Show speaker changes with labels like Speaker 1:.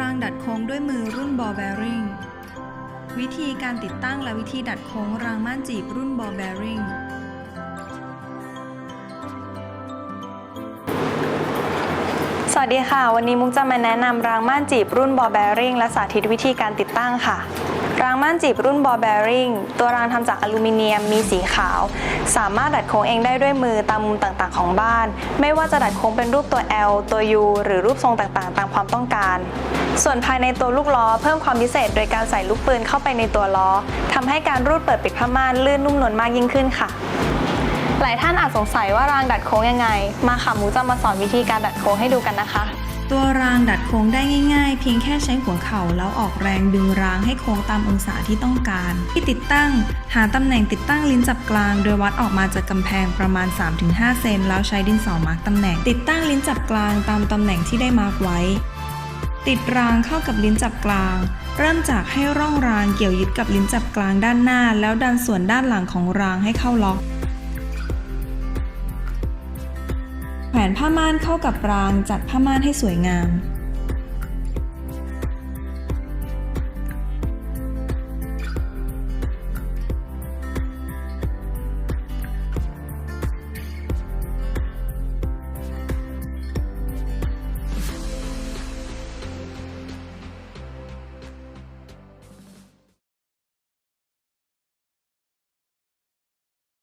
Speaker 1: รางดัดโค้งด้วยมือรุ่นบอลแบริงวิธีการติดตั้งและวิธีดัดโค้งรางม่านจีบรุ่นบอลแบริง
Speaker 2: สวัสดีค่ะ วันนี้มุกจะมาแนะนำรางม่านจีบรุ่นบอลแบริงและสาธิตวิธีการติดตั้งค่ะ ม่านจีบรุ่นบอ l แบริงตัวรางทำจากอลูมิเนียมมีสีขาว สามารถดัดโค้งเองได้ด้วยมือตามมุมต่างๆ ของบ้าน ไม่ว่าจะดัดโค้งเป็นรูปตัว L ตัว U หรือรูปทรงต่างๆ ตามความต้องการ ส่วนภายในตัวลูกล้อเพิ่มความพิเศษ โดยการใส่ลูกปืนเข้าไปในตัวล้อทำให้การรูดเปิดปิดผ้าม่านลื่นนุ่มนวลมากยิ่งขึ้นค่ะหลายท่านอาจสงสัยว่ารางดัดโค้งยังไง มาค่ะมูจะมาสอนวิธีการดัดโค้งให้ดูกันนะคะ
Speaker 1: ตัวรางดัดโค้งได้ง่ายๆ เพียงแค่ใช้หัวเข่าแล้วออกแรงดึงรางให้โค้งตามองศาที่ต้องการ ที่ติดตั้ง หาตำแหน่งติดตั้งลิ้นจับกลาง โดยวัดออกมาจากกำแพงประมาณ 3-5 เซนแล้วใช้ดินสอมาร์กตำแหน่ง ติดตั้งลิ้นจับกลางตามตำแหน่งที่ได้มาร์กไว้ ติดรางเข้ากับลิ้นจับกลาง เริ่มจากให้ร่องรางเกี่ยวยึดกับลิ้นจับกลางด้านหน้า แล้วดันส่วนด้านหลังของรางให้เข้าล็อก แขวนผ้าม่านเข้ากับรางจัดผ้าม่านให้สวยงาม